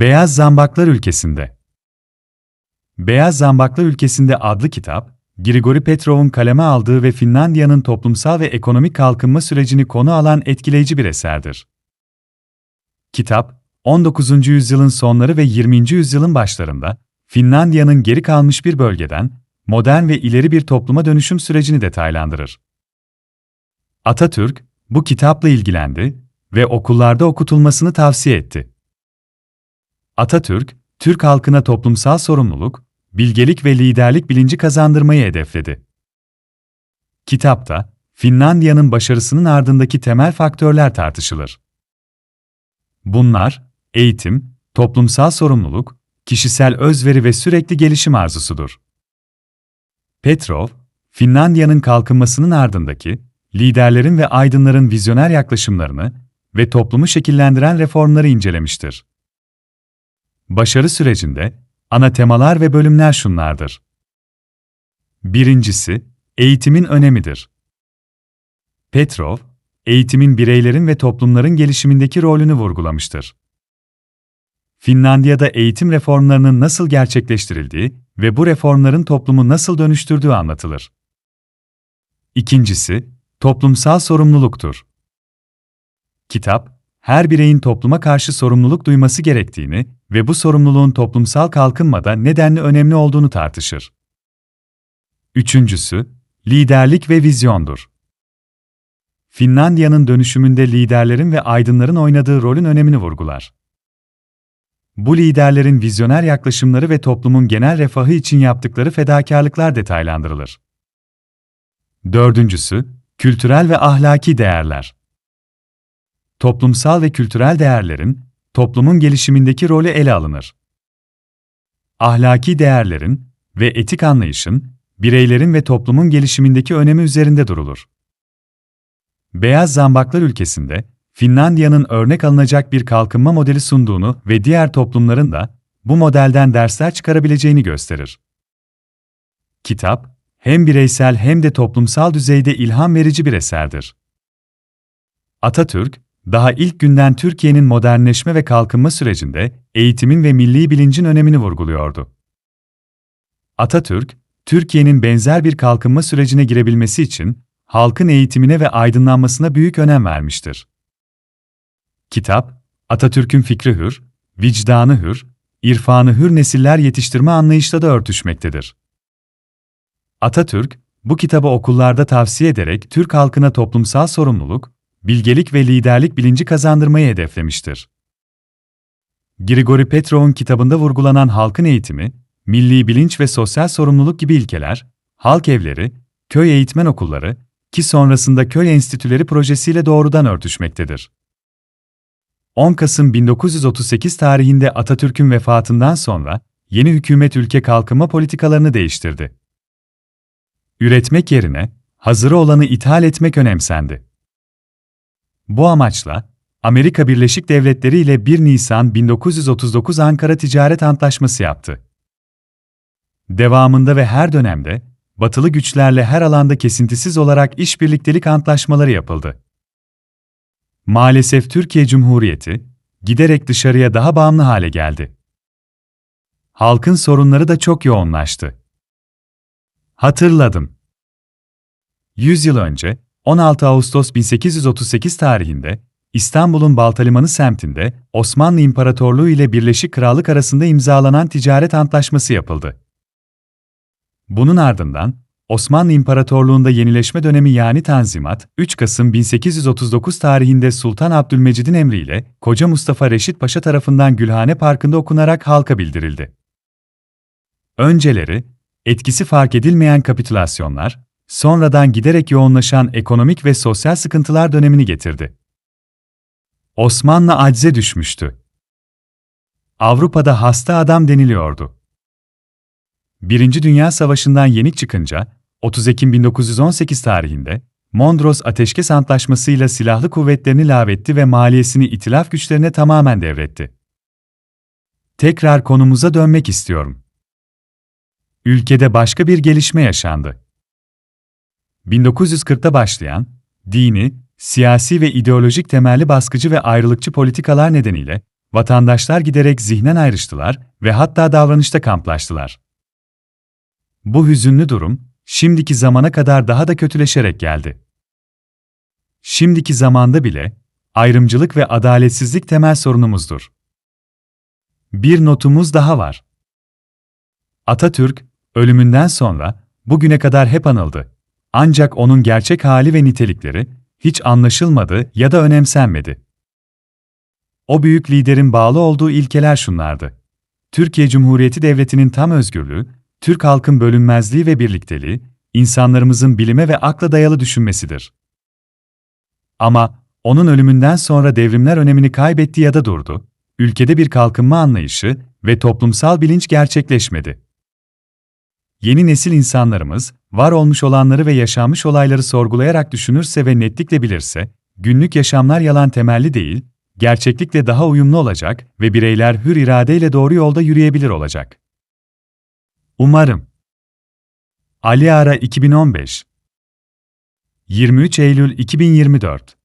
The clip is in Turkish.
Beyaz Zambaklar Ülkesinde Beyaz Zambaklar Ülkesinde adlı kitap, Grigori Petrov'un kaleme aldığı ve Finlandiya'nın toplumsal ve ekonomik kalkınma sürecini konu alan etkileyici bir eserdir. Kitap, 19. yüzyılın sonları ve 20. yüzyılın başlarında Finlandiya'nın geri kalmış bir bölgeden modern ve ileri bir topluma dönüşüm sürecini detaylandırır. Atatürk bu kitapla ilgilendi ve okullarda okutulmasını tavsiye etti. Atatürk, Türk halkına toplumsal sorumluluk, bilgelik ve liderlik bilinci kazandırmayı hedefledi. Kitapta, Finlandiya'nın başarısının ardındaki temel faktörler tartışılır. Bunlar, eğitim, toplumsal sorumluluk, kişisel özveri ve sürekli gelişim arzusudur. Petrov, Finlandiya'nın kalkınmasının ardındaki, liderlerin ve aydınların vizyoner yaklaşımlarını ve toplumu şekillendiren reformları incelemiştir. Başarı sürecinde, ana temalar ve bölümler şunlardır. Birincisi, eğitimin önemidir. Petrov, eğitimin bireylerin ve toplumların gelişimindeki rolünü vurgulamıştır. Finlandiya'da eğitim reformlarının nasıl gerçekleştirildiği ve bu reformların toplumu nasıl dönüştürdüğü anlatılır. İkincisi, toplumsal sorumluluktur. Kitap, her bireyin topluma karşı sorumluluk duyması gerektiğini ve bu sorumluluğun toplumsal kalkınmada nedenli önemli olduğunu tartışır. Üçüncüsü, liderlik ve vizyondur. Finlandiya'nın dönüşümünde liderlerin ve aydınların oynadığı rolün önemini vurgular. Bu liderlerin vizyoner yaklaşımları ve toplumun genel refahı için yaptıkları fedakarlıklar detaylandırılır. Dördüncüsü, kültürel ve ahlaki değerler. Toplumsal ve kültürel değerlerin, toplumun gelişimindeki rolü ele alınır. Ahlaki değerlerin ve etik anlayışın, bireylerin ve toplumun gelişimindeki önemi üzerinde durulur. Beyaz Zambaklar ülkesinde, Finlandiya'nın örnek alınacak bir kalkınma modeli sunduğunu ve diğer toplumların da bu modelden dersler çıkarabileceğini gösterir. Kitap, hem bireysel hem de toplumsal düzeyde ilham verici bir eserdir. Atatürk, daha ilk günden Türkiye'nin modernleşme ve kalkınma sürecinde eğitimin ve milli bilincin önemini vurguluyordu. Atatürk, Türkiye'nin benzer bir kalkınma sürecine girebilmesi için halkın eğitimine ve aydınlanmasına büyük önem vermiştir. Kitap, Atatürk'ün fikri hür, vicdanı hür, irfanı hür nesiller yetiştirme anlayışla da örtüşmektedir. Atatürk, bu kitabı okullarda tavsiye ederek Türk halkına toplumsal sorumluluk, bilgelik ve liderlik bilinci kazandırmayı hedeflemiştir. Grigori Petrov'un kitabında vurgulanan halkın eğitimi, milli bilinç ve sosyal sorumluluk gibi ilkeler, halk evleri, köy eğitmen okulları ki sonrasında köy enstitüleri projesiyle doğrudan örtüşmektedir. 10 Kasım 1938 tarihinde Atatürk'ün vefatından sonra yeni hükümet ülke kalkınma politikalarını değiştirdi. Üretmek yerine hazırı olanı ithal etmek önemsendi. Bu amaçla Amerika Birleşik Devletleri ile 1 Nisan 1939 Ankara Ticaret Antlaşması yaptı. Devamında ve her dönemde batılı güçlerle her alanda kesintisiz olarak işbirliktelik antlaşmaları yapıldı. Maalesef Türkiye Cumhuriyeti giderek dışarıya daha bağımlı hale geldi. Halkın sorunları da çok yoğunlaştı. Hatırladım. 100 yıl önce 16 Ağustos 1838 tarihinde İstanbul'un Baltalimanı semtinde Osmanlı İmparatorluğu ile Birleşik Krallık arasında imzalanan ticaret antlaşması yapıldı. Bunun ardından Osmanlı İmparatorluğu'nda yenileşme dönemi yani Tanzimat, 3 Kasım 1839 tarihinde Sultan Abdülmecid'in emriyle Koca Mustafa Reşit Paşa tarafından Gülhane Parkı'nda okunarak halka bildirildi. Önceleri, etkisi fark edilmeyen kapitülasyonlar, sonradan giderek yoğunlaşan ekonomik ve sosyal sıkıntılar dönemini getirdi. Osmanlı acize düşmüştü. Avrupa'da hasta adam deniliyordu. Birinci Dünya Savaşı'ndan yenik çıkınca, 30 Ekim 1918 tarihinde, Mondros Ateşkes Antlaşması'yla silahlı kuvvetlerini lağvetti ve maliyesini itilaf güçlerine tamamen devretti. Tekrar konumuza dönmek istiyorum. Ülkede başka bir gelişme yaşandı. 1940'ta başlayan, dini, siyasi ve ideolojik temelli baskıcı ve ayrılıkçı politikalar nedeniyle, vatandaşlar giderek zihnen ayrıştılar ve hatta davranışta kamplaştılar. Bu hüzünlü durum, şimdiki zamana kadar daha da kötüleşerek geldi. Şimdiki zamanda bile, ayrımcılık ve adaletsizlik temel sorunumuzdur. Bir notumuz daha var. Atatürk, ölümünden sonra, bugüne kadar hep anıldı. Ancak onun gerçek hali ve nitelikleri, hiç anlaşılmadı ya da önemsenmedi. O büyük liderin bağlı olduğu ilkeler şunlardı. Türkiye Cumhuriyeti Devleti'nin tam özgürlüğü, Türk halkın bölünmezliği ve birlikteliği, insanlarımızın bilime ve akla dayalı düşünmesidir. Ama onun ölümünden sonra devrimler önemini kaybetti ya da durdu, ülkede bir kalkınma anlayışı ve toplumsal bilinç gerçekleşmedi. Yeni nesil insanlarımız, var olmuş olanları ve yaşanmış olayları sorgulayarak düşünürse ve netlikle bilirse, günlük yaşamlar yalan temelli değil, gerçeklikle daha uyumlu olacak ve bireyler hür iradeyle doğru yolda yürüyebilir olacak. Umarım. Ali Ara 2015 23 Eylül 2024